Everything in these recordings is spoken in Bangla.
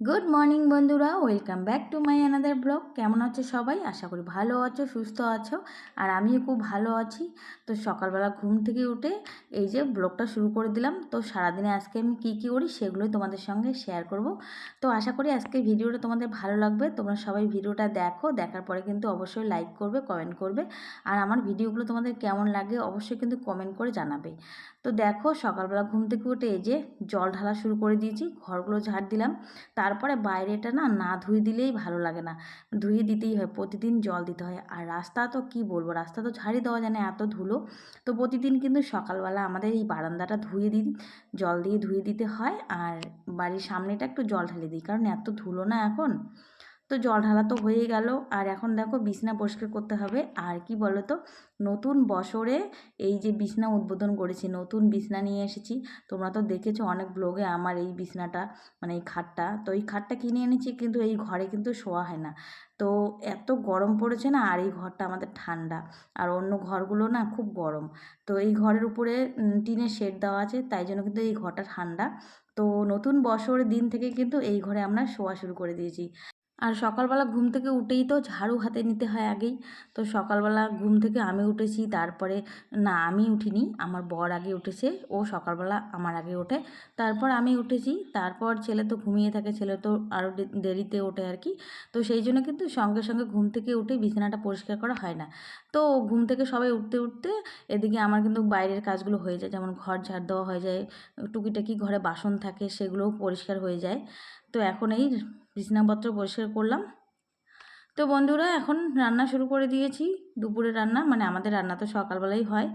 গুড মর্নিং বন্ধুরা। Welcome back to my another blog কেমন আছো সবাই? আশা করি ভালো আছো, সুস্থ আছো, আর আমিও খুব ভালো আছি। তো সকালবেলা ঘুম থেকে উঠে এই যে ব্লগটা শুরু করে দিলাম। তো সারাদিনে আজকে আমি কী কী করি সেগুলোই তোমাদের সঙ্গে শেয়ার করব। তো আশা করি আজকে ভিডিওটা তোমাদের ভালো লাগবে। তোমরা সবাই ভিডিওটা দেখো। দেখার পরে কিন্তু অবশ্যই লাইক করবে কমেন্ট করবে। আর আমার ভিডিওগুলো তোমাদের কেমন লাগে অবশ্যই কিন্তু কমেন্ট করে জানাবে। তো দেখো সকালবেলা ঘুম থেকে উঠে এই যে জল ঢালা শুরু করে দিয়েছি, ঘরগুলো ঝাড় দিলাম। তারপরে বাইরেটা না না ধুয়ে দিলেই ভালো লাগে না। ধুয়ে দিতেই হয়, প্রতিদিন জল দিতে হয়। আর রাস্তা তো কি বলব, রাস্তা তো ঝাড়ি দেওয়া যায় না, এত ধুলো। তো প্রতিদিন কিন্তু সকালবেলা আমাদের এই বারান্দাটা ধুয়ে দিই, জল দিয়ে ধুয়ে দিতে হয়। আর বাড়ির সামনেটা একটু জল ঢালে দিই, কারণ এত ধুলো না এখন। তো জল ঢালা তো হয়ে গেল। আর এখন দেখো বিছনা পরিষ্কার করতে হবে। আর কি বলো তো নতুন বছরে এই যে বিছনা উদ্বোধন করেছি, নতুন বিছনা নিয়ে এসেছি। তোমরা তো দেখেছ অনেক ব্লগে আমার এই বিছনাটা মানে এই খাটটা। তো এই খাটটা কিনে এনেছি কিন্তু এই ঘরে কিন্তু শোয়া হয় না। তো এত গরম পড়েছে না, আর এই ঘরটা আমাদের ঠান্ডা। আর অন্য ঘরগুলো না খুব গরম। তো এই ঘরের উপরে টিনের শেড দেওয়া আছে, তাই জন্য কিন্তু এই ঘরটা ঠান্ডা। তো নতুন বছরের দিন থেকে কিন্তু এই ঘরে আমরা শোয়া শুরু করে দিয়েছি। আর সকালবেলা ঘুম থেকে উঠেই তো ঝাড়ু হাতে নিতে হয় আগেই। তো সকালবেলা ঘুম থেকে আমি উঠেছি, তারপরে না, আমি উঠিনি, আমার বর আগে উঠেছে, ও সকালবেলা আমার আগে ওঠে। তারপর আমি উঠেছি, তারপর ছেলে তো ঘুমিয়ে থাকে, ছেলে তো আরও দেরিতে ওঠে আর কি। তো সেই জন্য কিন্তু সঙ্গে সঙ্গে ঘুম থেকে উঠে বিছানাটা পরিষ্কার করা হয় না। তো ঘুম থেকে সবাই উঠতে উঠতে এদিকে আমার কিন্তু বাইরের কাজগুলো হয়ে যায়, যেমন ঘর ঝাড় দেওয়া হয়ে যায়, টুকিটাকি ঘরে বাসন থাকে, সেগুলোও পরিষ্কার হয়ে যায়। তো এখন এই বিছনাপত্র পরিষ্কার করলাম। তো বন্ধুরা, এখন রান্না শুরু করে দিয়েছি। দুপুরে রান্না মানে আমাদের রান্না তো সকালবেলাই হয়।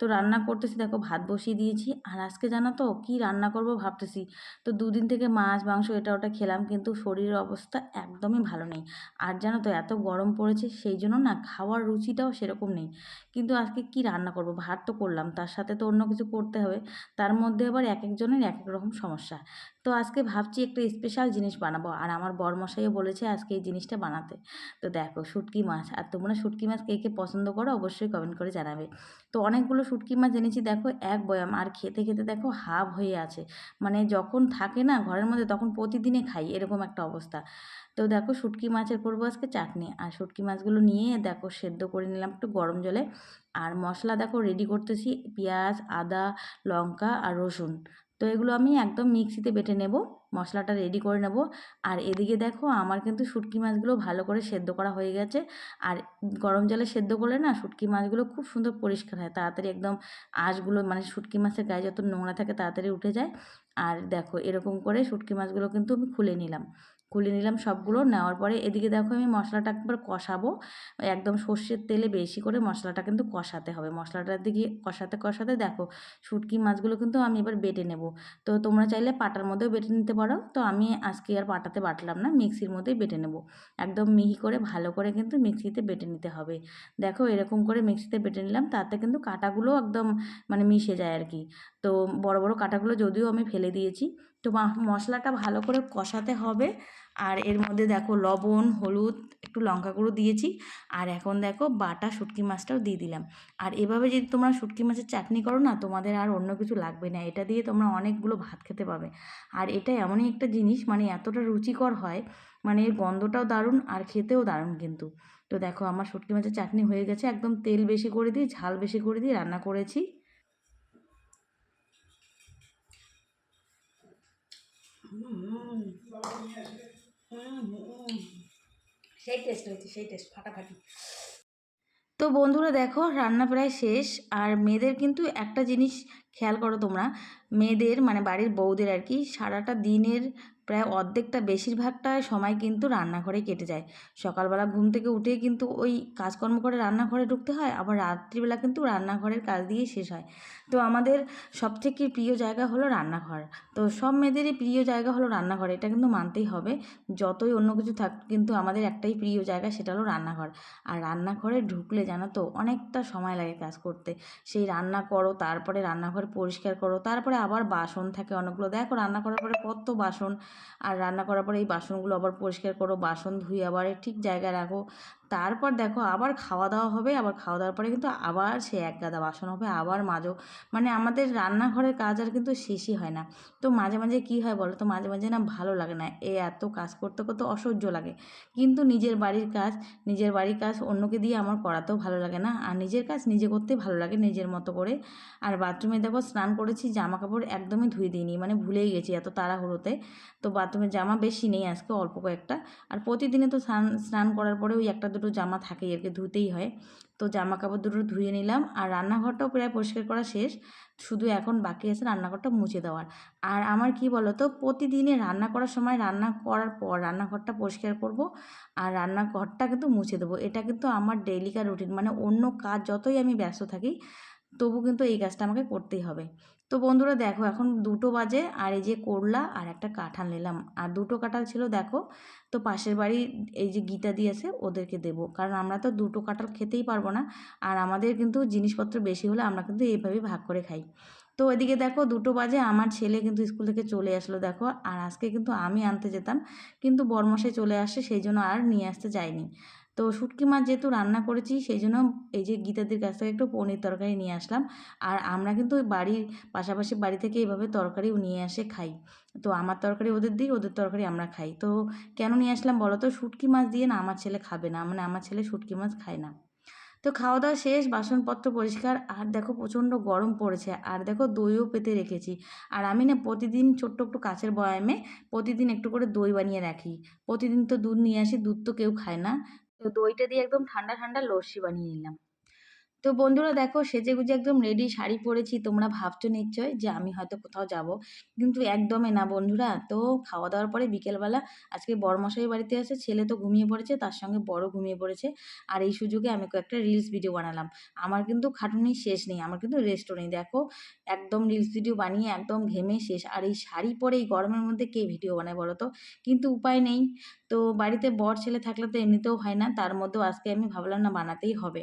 তো রান্না করতেছি, দেখো, ভাত বসিয়ে দিয়েছি। আর আজকে জানো তো, কী রান্না করব ভাবতেছি। তো দুদিন থেকে মাছ, মাংস এটা ওটা খেলাম, কিন্তু শরীরের অবস্থা একদমই ভালো নেই। আর জানো তো, এত গরম পড়েছে, সেই জন্য না খাওয়ার রুচিটাও সেরকম নেই। কিন্তু আজকে কি রান্না করব? ভাত তো করলাম, তার সাথে তো অন্য কিছু করতে হবে। তার মধ্যে আবার এক একজনের এক এক রকম সমস্যা। তো আজকে ভাবছি একটা স্পেশাল জিনিস বানাবো। আর আমার বরমশাইও বলেছে আজকে এই জিনিসটা বানাতে। তো দেখো, শুটকি মাছ। আর তোমরা শুটকি মাছ কে কে পছন্দ করো অবশ্যই কমেন্ট করে জানাবে। তো অনেকগুলো শুটকি মাছ এনেছি দেখো, এক বয়াম। আর খেতে খেতে দেখো হাফ হয়ে আছে। মানে যখন থাকে না ঘরের মধ্যে তখন প্রতিদিনে খাই, এরকম একটা অবস্থা। তো দেখো, শুটকি মাছের করব আজকে চাটনি। আর শুটকি মাছগুলো নিয়ে দেখো সেদ্ধ করে নিলাম একটু গরম জলে। আর মশলা দেখো রেডি করতেছি। পেঁয়াজ, আদা, লঙ্কা আর রসুন। তো এগুলো আমি একদম মিক্সিতে বেটে নেব, মশলাটা রেডি করে নেব। আর এদিকে দেখো আমার কিন্তু শুটকি মাছগুলো ভালো করে সেদ্ধ করা হয়ে গেছে। আর গরম জলে সেদ্ধ করলে না শুটকি মাছগুলো খুব সুন্দর পরিষ্কার হয়, তাড়াতাড়ি একদম আঁশগুলো মানে শুটকি মাছের গায়ে যত নোংরা থাকে তাড়াতাড়ি উঠে যায়। আর দেখো এরকম করে শুটকি মাছগুলো কিন্তু আমি খুলে নিলাম। খুলে নিলাম সবগুলো, নেওয়ার পরে এদিকে দেখো আমি মশলাটা একবার কষাবো। একদম সর্ষের তেলে বেশি করে মশলাটা কিন্তু কষাতে হবে। মশলাটার দিকে কষাতে কষাতে দেখো শুটকি মাছগুলো কিন্তু আমি এবার বেটে নেব। তো তোমরা চাইলে পাটার মধ্যেও বেটে নিতে পারো। তো আমি আজকে আর পাটাতে বাটলাম না, মিক্সির মধ্যেই বেটে নেব। একদম মিহি করে, ভালো করে কিন্তু মিক্সিতে বেটে নিতে হবে। দেখো এরকম করে মিক্সিতে বেটে নিলাম, তাতে কিন্তু কাটাগুলো একদম মানে মিশে যায় আর কি। তো বড় বড় কাটাগুলো যদিও আমি ফেলে দিয়েছি, তো মশলাটা ভালো করে কষাতে হবে। আর এর মধ্যে দেখো লবণ, হলুদ, একটু লঙ্কা গুঁড়ো দিয়েছি। আর এখন দেখো বাটা শুটকি মাছটাও দিয়ে দিলাম। আর এভাবে যদি তোমরা শুটকি মাছের চাটনি করো না, তোমাদের আর অন্য কিছু লাগবে না। এটা দিয়ে তোমরা অনেকগুলো ভাত খেতে পাবে। আর এটা এমনই একটা জিনিস মানে এতটা রুচিকর হয় মানে এর গন্ধটাও দারুণ আর খেতেও দারুণ কিন্তু। তো দেখো আমার শুটকি মাছের চাটনি হয়ে গেছে, একদম তেল বেশি করে দিয়ে, ঝাল বেশি করে দিয়ে রান্না করেছি। তো বন্ধুরা দেখো, রান্না প্রায় শেষ, আর মেয়েদের কিন্তু একটা জিনিস খেয়াল করো তোমরা, মেয়েদের মানে বাড়ির বউদের আর কি, সারাটা দিনের প্রায় অর্ধেকটা বেশিরভাগটা সময় কিন্তু রান্নাঘরে কেটে যায়। সকালবেলা ঘুম থেকে উঠেই কিন্তু ওই কাজকর্ম করে রান্নাঘরে ঢুকতে হয়, আবার রাত্রিবেলা কিন্তু রান্নাঘরের কাজ দিয়েই শেষ হয়। তো আমাদের সবথেকে প্রিয় জায়গা হলো রান্নাঘর। তো সব মেয়েদেরই প্রিয় জায়গা হলো রান্নাঘর, এটা কিন্তু মানতেই হবে। যতই অন্য কিছু থাক, কিন্তু আমাদের একটাই প্রিয় জায়গা সেটা হলো রান্নাঘর। আর রান্নাঘরে ঢুকলে জানো তো, অনেকটা সময় লাগে কাজ করতে। সেই রান্না করো, তারপরে রান্নাঘর পরিষ্কার করো, তারপরে আবার বাসন থাকে অনেকগুলো। দেখো রান্না করার পরে কত বাসন আর রান্না করার পরে এই বাসনগুলো আবার পরিষ্কার করো, বাসন ধুয়ে আবার ঠিক জায়গায় রাখো। তারপর দেখো আবার খাওয়া দাওয়া হবে, আবার খাওয়া দাওয়ার পরে কিন্তু আবার সে এক গাদা বাসন হবে, আবার মাজো। মানে আমাদের রান্নাঘরের কাজ আর কিন্তু শেষই হয় না। তো মাঝে মাঝে কী হয় বলো তো, মাঝে মাঝে না ভালো লাগে না, এ এত কাজ করতে করতে অসহ্য লাগে। কিন্তু নিজের বাড়ির কাজ, নিজের বাড়ির কাজ অন্যকে দিয়ে আমার করাতেও ভালো লাগে না, আর নিজের কাজ নিজে করতে ভালো লাগে নিজের মতো করে। আর বাথরুমে দেখো স্নান করেছি জামা কাপড় একদমই ধুয়ে দিইনি মানে ভুলেই গেছি এত তাড়াহুড়োতে। তো বাথরুমের জামা বেশি নেই আজকে, অল্প কয়েকটা। আর প্রতিদিনে তো স্নান স্নান করার পরে ওই একটা দুটো জামা থাকেই আর কি ধুতেই হয়। তো জামা কাপড় দুটো ধুয়ে নিলাম আর রান্নাঘরটাও প্রায় পরিষ্কার করা শেষ। শুধু এখন বাকি আছে রান্নাঘরটা মুছে দেওয়ার। আর আমার কি বলো তো প্রতিদিনে রান্না করার সময় রান্না করার পর রান্নাঘরটা পরিষ্কার করব আর রান্নাঘরটা কিন্তু মুছে দেবো। এটা কিন্তু আমার ডেইলিকার রুটিন মানে অন্য কাজ যতই আমি ব্যস্ত থাকি, তবু কিন্তু এই কাজটা আমাকে করতেই হবে। তো বন্ধুরা দেখো, এখন দুটো বাজে, আর এই যে করলা আর একটা কাঁঠাল নিলাম। আর দুটো কাঁঠাল ছিল দেখো, তো পাশের বাড়ি এই যে গীতা দিয়েছে ওদেরকে দেব। কারণ আমরা তো দুটো কাঁঠাল খেতেই পারব না, আর আমাদের কিন্তু জিনিসপত্র বেশি হলে আমরা কিন্তু এইভাবেই ভাগ করে খাই। তো ওইদিকে দেখো, দুটো বাজে, আমার ছেলে কিন্তু স্কুল থেকে চলে আসলো দেখো, আর আজকে কিন্তু আমি আনতে যেতাম, কিন্তু বরমশাই চলে আসে, সেই জন্য আর নিয়ে আসতে যাইনি তো শুটকি মাছ যেহেতু রান্না করেছি, সেই জন্য এই যে গীতাদের কাছ থেকে একটু পনির তরকারি নিয়ে আসলাম। আর আমরা কিন্তু বাড়ির পাশাপাশি বাড়ি থেকে এইভাবে তরকারিও নিয়ে আসে খাই। তো আমার তরকারি ওদের দিই, ওদের তরকারি আমরা খাই। তো কেন নিয়ে আসলাম বলো তো? শুটকি মাছ দিয়ে না আমার ছেলে খাবে না মানে আমার ছেলে শুটকি মাছ খায় না। তো খাওয়া দাওয়া শেষ, বাসনপত্র পরিষ্কার। আর দেখো প্রচণ্ড গরম পড়েছে, আর দেখো দইও পেতে রেখেছি। আর আমি না প্রতিদিন ছোট্ট একটু কাচের বয়ামে প্রতিদিন একটু করে দই বানিয়ে রাখি। প্রতিদিন তো দুধ নিয়ে আসি, দুধ তো কেউ খায় না। তো দইটা দিয়ে একদম ঠান্ডা ঠান্ডা লস্যি বানিয়ে নিলাম। তো বন্ধুরা দেখো সেজে গুজে একদম রেডি শাড়ি পরেছি, তোমরা ভাবছ নিশ্চয় যে আমি হয়তো কোথাও যাব। কিন্তু একদমই না বন্ধুরা, তো খাওয়া দাওয়ার পরে বিকেলবেলা আজকে বড়মশাই বাড়িতে আছে ছেলে তো ঘুমিয়ে পড়েছে, তার সঙ্গে বড় ঘুমিয়ে পড়েছে। আর এই সুযোগে আমি কয়েকটা রিলস ভিডিও বানালাম। আমার কিন্তু খাটুনি শেষ নেই, আমার কিন্তু রেস্টও নেই। দেখো, একদম রিলস ভিডিও বানিয়ে একদম ঘেমে শেষ। আর এই শাড়ি পরে এই গরমের মধ্যে কে ভিডিও বানায় বলো তো? কিন্তু উপায় নেই। তো বাড়িতে বর ছেলে থাকলে তো এমনিতেও হয় না, তার মধ্যেও আজকে আমি ভাবলাম না বানাতেই হবে।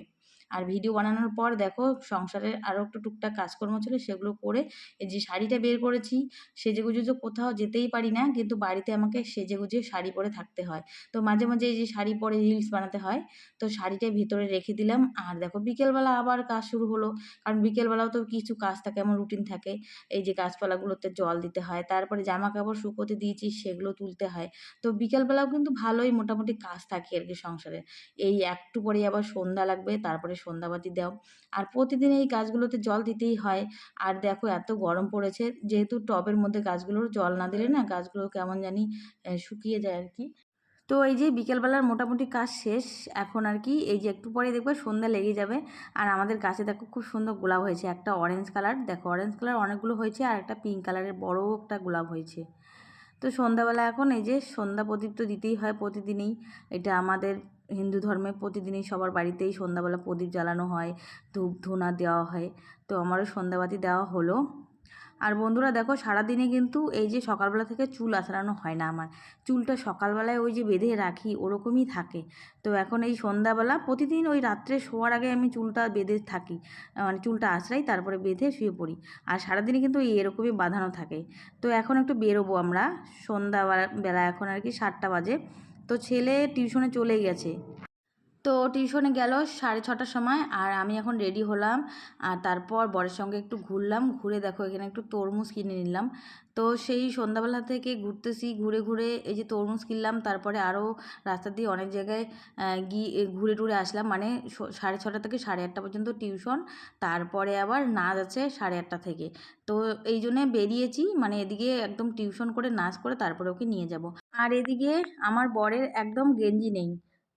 আর ভিডিও বানানোর পর দেখো সংসারের আরও একটু টুকটাক কাজকর্ম ছিল, সেগুলো করে এই যে শাড়িটা বের করেছি, সেজে গুজে তো কোথাও যেতেই পারি না, কিন্তু বাড়িতে আমাকে সেজে গুজে শাড়ি পরে থাকতে হয়। তো মাঝে মাঝে এই যে শাড়ি পরে রিলস বানাতে হয়, তো শাড়িটা ভিতরে রেখে দিলাম। আর দেখো বিকেলবেলা আবার কাজ শুরু হলো, কারণ বিকেলবেলাও তো কিছু কাজ থাকে, এমন রুটিন থাকে। এই যে গাছপালাগুলোতে জল দিতে হয়, তারপরে জামা কাপড় শুকোতে দিয়েছি, সেগুলো তুলতে হয়। তো বিকেলবেলাও কিন্তু ভালোই মোটামুটি কাজ থাকে আর কি সংসারে। এই একটু পরেই আবার সন্ধ্যা লাগবে, তারপরে সন্ধ্যাবাতি দাও। আর প্রতিদিন এই গাছগুলোতে জল দিতেই হয়। আর দেখো এত গরম পড়েছে, যেহেতু টবের মধ্যে গাছগুলোর জল না দিলে না গাছগুলো কেমন জানি শুকিয়ে যায় আর কি তো এই যে বিকেলবেলার মোটামুটি কাজ শেষ, এখন আর কি এই যে একটু পরে দেখবে সন্ধ্যা লেগে যাবে। আর আমাদের গাছে দেখো খুব সুন্দর গোলাপ হয়েছে, একটা অরেঞ্জ কালার দেখো অরেঞ্জ কালার অনেকগুলো হয়েছে আর একটা পিঙ্ক কালারের বড় একটা গোলাপ হয়েছে। তো সন্ধ্যাবেলা এখন এই যে সন্ধ্যা প্রদীপ তো দিতেই হয় প্রতিদিনই, এটা আমাদের হিন্দু ধর্মে প্রতিদিনই সবার বাড়িতেই সন্ধ্যাবেলা প্রদীপ জ্বালানো হয়, ধূপ ধুনা দেওয়া হয়। তো আমারও সন্ধ্যাবাতি দেওয়া হলো। আর বন্ধুরা দেখো, সারাদিনে কিন্তু এই যে সকালবেলা থেকে চুল আঁচড়ানো হয় না আমার। চুলটা সকালবেলায় ওই যে বেঁধে রাখি, ওরকমই থাকে। তো এখন এই সন্ধ্যাবেলা প্রতিদিন ওই রাত্রে শোয়ার আগে আমি চুলটা বেঁধে থাকি। মানে চুলটা আঁচড়াই তারপরে বেঁধে শুয়ে পড়ি। আর সারাদিনে কিন্তু এরকমই বাঁধানো থাকে। তো এখন একটু বেরোবো আমরা। সন্ধ্যাবেলা এখন আর কি সাতটা বাজে। তো ছেলে টিউশনে চলে গেছে। তো টিউশনে গেল সাড়ে ছটার সময় আর আমি এখন রেডি হলাম। আর তারপর বরের সঙ্গে একটু ঘুরলাম। ঘুরে দেখো এখানে একটু তরমুজ কিনে নিলাম। তো সেই সন্ধ্যাবেলা থেকে ঘুরতেছি। ঘুরে ঘুরে এই যে তরমুজ কিনলাম। তারপরে আরও রাস্তা দিয়ে অনেক জায়গায় গিয়ে ঘুরে টুরে আসলাম। মানে সাড়ে ছটা থেকে সাড়ে আটটা পর্যন্ত টিউশন তারপরে আবার নাচ আছে সাড়ে আটটা থেকে। তো এই জন্যে বেরিয়েছি। মানে এদিকে একদম টিউশন করে নাচ করে তারপরে ওকে নিয়ে যাব। আর এদিকে আমার বরের একদম গেঞ্জি নেই।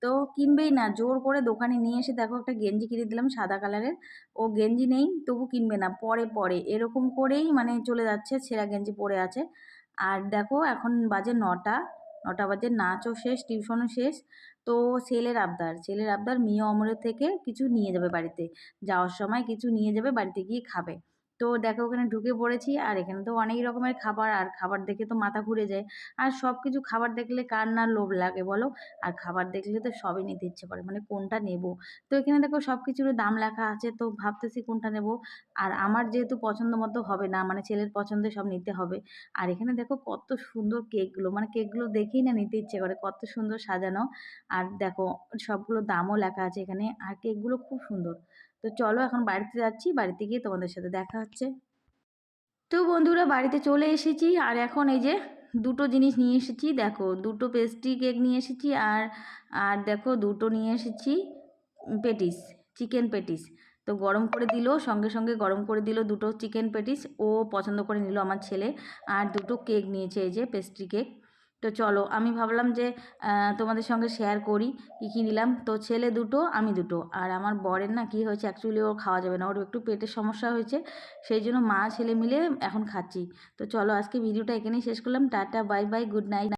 তো কিনবেই না। জোর করে দোকানে নিয়ে এসে দেখো একটা গেঞ্জি কিনে দিলাম সাদা কালারের। ও গেঞ্জি নেই, তবু কিনবে না। পরে পরে। এরকম করেই মানে চলে যাচ্ছে, ছেঁড়া গেঞ্জি পরে আছে। আর দেখো এখন বাজে নটা নটা বাজে, নাচও শেষ, টিউশনও শেষ। তো ছেলের আবদার ছেলের আবদার মেয়ে অমরের থেকে কিছু নিয়ে যাবে বাড়িতে। যাওয়ার সময় কিছু নিয়ে যাবে, বাড়িতে গিয়ে খাবে। তো দেখো ওখানে ঢুকে পড়েছি আর এখানে তো অনেক রকমের খাবার আর খাবার দেখে তো মাথা ঘুরে যায়। আর সব কিছু খাবার দেখলে কার না লোভ লাগে বলো? আর খাবার দেখলে তো সবই নিতে ইচ্ছে করে মানে কোনটা নেব? তো এখানে দেখো সব কিছুর দাম লেখা আছে, তো ভাবতেছি কোনটা নেব? আর আমার যেহেতু পছন্দ মতো হবে না মানে ছেলের পছন্দে সব নিতে হবে। আর এখানে দেখো কত সুন্দর কেকগুলো মানে কেকগুলো দেখেই না নিতে ইচ্ছে করে, কত সুন্দর সাজানো। আর দেখো সবগুলো দামও লেখা আছে এখানে, আর কেকগুলো খুব সুন্দর। তো চলো এখন বাড়িতে যাচ্ছি, বাড়িতে গিয়ে তোমাদের সাথে দেখা তো বন্ধুরা, বাড়িতে চলে এসেছি আর এখন এই যে দুটো জিনিস নিয়ে এসেছি। দেখো, দুটো পেস্ট্রি কেক নিয়ে এসেছি আর আর দেখো দুটো নিয়ে এসেছি পেটিস চিকেন পেটিস। তো গরম করে দিল, সঙ্গে সঙ্গে গরম করে দিল দুটো চিকেন পেটিস। ও পছন্দ করে নিল আমার ছেলে। আর দুটো কেক নিয়েছে এই যে পেস্ট্রি কেক তো চলো, আমি ভাবলাম যে তোমাদের সঙ্গে শেয়ার করি, কী কী নিলাম। তো ছেলে দুটো, আমি দুটো। আর আমার বরের না কি হয়েছে অ্যাকচুয়ালি ওর খাওয়া যাবে না। ওর একটু পেটের সমস্যা হয়েছে, সেই জন্য মা ছেলে মিলে এখন খাচ্ছি। তো চলো, আজকে ভিডিওটা এখানেই শেষ করলাম। Tata bye bye good night